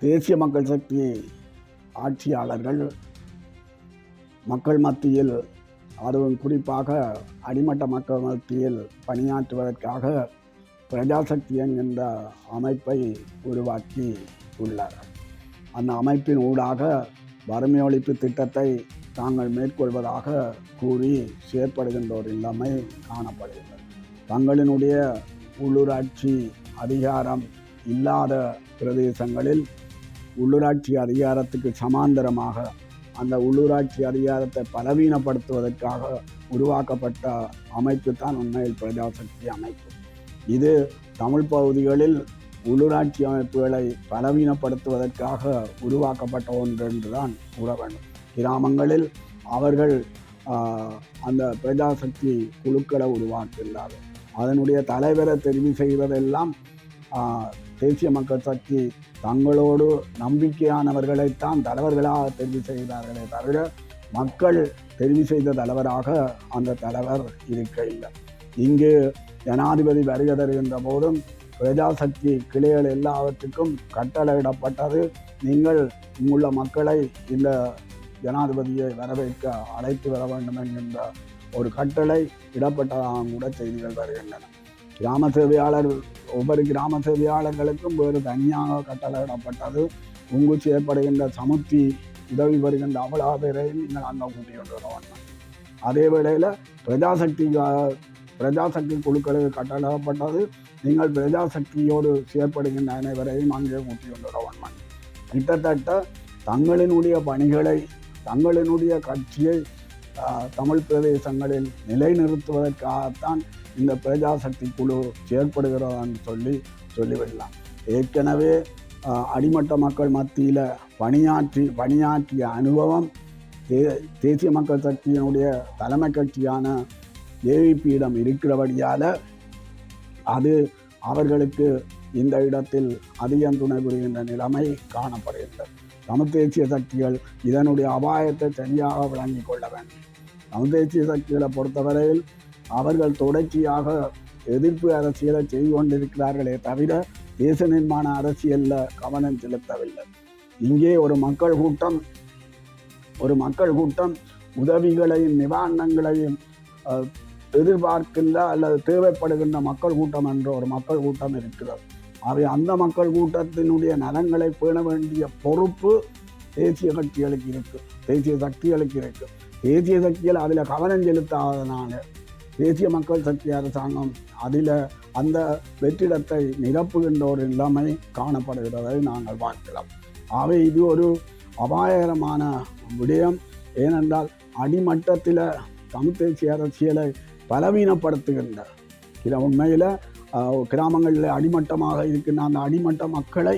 தேசிய மக்கள் சக்தி ஆட்சியாளர்கள் மக்கள் மத்தியில் அதுவும் குறிப்பாக அடிமட்ட மக்கள் மத்தியில் பணியாற்றுவதற்காக பிரஜாசக்தி என்கின்ற அமைப்பை உருவாக்கி உள்ளார். அந்த அமைப்பின் ஊடாக வறுமை ஒழிப்பு திட்டத்தை தாங்கள் மேற்கொள்வதாக கூறி செயற்படுகின்ற ஒரு காணப்படுகிறது. தங்களினுடைய உள்ளூராட்சி அதிகாரம் இல்லாத பிரதேசங்களில் உள்ளூராட்சி அதிகாரத்துக்கு சமாந்தரமாக அந்த உள்ளூராட்சி அதிகாரத்தை பலவீனப்படுத்துவதற்காக உருவாக்கப்பட்ட அமைப்பு தான் உண்மையில் பிரஜாசக்தி அமைப்பு. இது தமிழ் பகுதிகளில் உள்ளூராட்சி அமைப்புகளை பலவீனப்படுத்துவதற்காக உருவாக்கப்பட்ட ஒன்று என்றுதான் கூற வேண்டும். கிராமங்களில் அவர்கள் அந்த பிரஜாசக்தி குழுக்களை உருவாக்குகிறார்கள் அதனுடைய தலைவரை தெரிவு செய்வதெல்லாம் தேசிய மக்கள் சக்தி தங்களோடு நம்பிக்கையானவர்களைத்தான் தலைவர்களாக தெரிவு செய்தார்களே தவிர மக்கள் தெரிவு செய்த தலைவராக அந்த தலைவர் இருக்க இல்லை இங்கு ஜனாதிபதி வருகை தருகின்ற போதும் பிரஜாசக்தி கிளைகள் எல்லாவற்றுக்கும் கட்டளையிடப்பட்டது. நீங்கள் இங்குள்ள மக்களை இந்த ஜனாதிபதியை வரவேற்க அழைத்து வர வேண்டும் என்கின்ற ஒரு கட்டளை இடப்பட்டதாக கூட செய்திகள் வருகின்றன. கிராம சேவையாளர் ஒவ்வொரு கிராம சேவையாளர்களுக்கும் வேறு தனியாக கட்டளையிடப்பட்டது. உங்கு செயற்படுகின்ற சமுத்தி உதவி வருகின்ற அவ்வளோ பேரையும் நீங்கள் அங்கே கூட்டி கொண்டு வர வேண்டும். அதே வேளையில் பிரஜாசக்தி பிரஜாசக்தி குழுக்களுக்கு கட்டளையிடப்பட்டது. நீங்கள் பிரஜாசக்தியோடு செயற்படுகின்ற அனைவரையும் அங்கே கூட்டி கொண்டு வர வேண்டும். கிட்டத்தட்ட தங்களினுடைய பணிகளை தங்களினுடைய கட்சியை தமிழ் பிரதேசங்களில் நிலைநிறுத்துவதற்காகத்தான் இந்த பிரஜாசக்தி குழு செயற்படுகிறதான்னு சொல்லி சொல்லிவிடலாம். ஏற்கனவே அடிமட்ட மக்கள் மத்தியில் பணியாற்றி பணியாற்றிய அனுபவம் தே தேசிய மக்கள் சக்தியினுடைய தலைமை கட்சியான ஏவிபியிடம் இருக்கிறபடியால் அது அவர்களுக்கு இந்த இடத்தில் அதிகம் துணை புரிகின்ற நிலைமை காணப்படுகின்றது. தமிழ் தேசிய சக்திகள் இதனுடைய அபாயத்தை சரியாக விளங்கிக் கொள்ள வேண்டும். தமிழ் தேசிய சக்திகளை பொறுத்தவரையில் அவர்கள் தொடர்ச்சியாக எதிர்ப்பு அரசியலை செய்து கொண்டிருக்கிறார்களே தவிர தேச நிர்மாண அரசியலில் கவனம் செலுத்தவில்லை. இங்கே ஒரு மக்கள் கூட்டம் ஒரு மக்கள் கூட்டம் உதவிகளையும் நிவாரணங்களையும் எதிர்பார்க்கின்ற அல்லது தேவைப்படுகின்ற மக்கள் கூட்டம் என்ற ஒரு மக்கள் கூட்டம் இருக்கிறது. அவை அந்த மக்கள் கூட்டத்தினுடைய நலன்களை பேண வேண்டிய பொறுப்பு தேசிய கட்சிகளுக்கு இருக்கு தேசிய சக்திகளுக்கு இருக்குது தேசிய சக்தியில் அதில் கவனம் செலுத்தாதனால தேசிய மக்கள் சக்தி அரசாங்கம் அதில் அந்த வெற்றிடத்தை நிரப்புகின்ற ஒரு நிலைமை காணப்படுகிறதை நாங்கள் பார்க்கலாம். ஆகவே இது ஒரு அபாயகரமான விடயம். ஏனென்றால் அடிமட்டத்தில் தமிழ் தேசிய அரசியலை பலவீனப்படுத்துகின்ற சில உண்மையில் கிராமங்களில் அடிமட்டமாக இருக்கின்ற அந்த அடிமட்ட மக்களை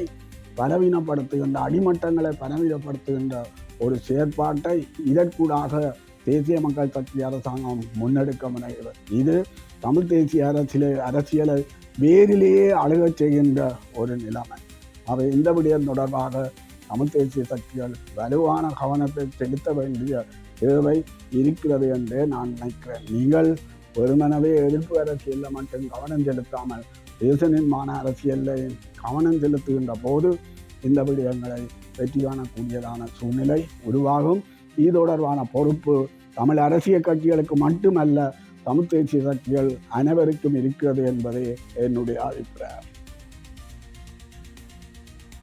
பலவீனப்படுத்துகின்ற அடிமட்டங்களை பலவீனப்படுத்துகின்ற ஒரு செயற்பாட்டை இதற்கூடாக தேசிய மக்கள் சக்தி அரசாங்கம் முன்னெடுக்க முனைகிறது இது தமிழ் தேசிய அரசியலை அரசியலை வேரிலேயே அழுகச் செய்கின்ற ஒரு நிலைமை. அவை இந்த விடயம் தொடர்பாக தமிழ் தேசிய சக்திகள் வலுவான கவனத்தை செலுத்த வேண்டிய தேவை இருக்கிறது என்றே நான் நினைக்கிறேன். நீங்கள் வெறுமனவே எதிர்ப்பு அரசியலில் மட்டும் கவனம் செலுத்தாமல் தேச நிர்மாண அரசியலில் கவனம் செலுத்துகின்ற போது இந்த விடயங்களை வெற்றி காணக்கூடியதான சூழ்நிலை உருவாகும். இது தொடர்பான பொறுப்பு தமிழ் அரசியல் கட்சிகளுக்கு மட்டுமல்ல தமிழ் தேசிய சக்திகள் அனைவருக்கும் இருக்கிறது என்பதே என்னுடைய அபிப்பிராயம்.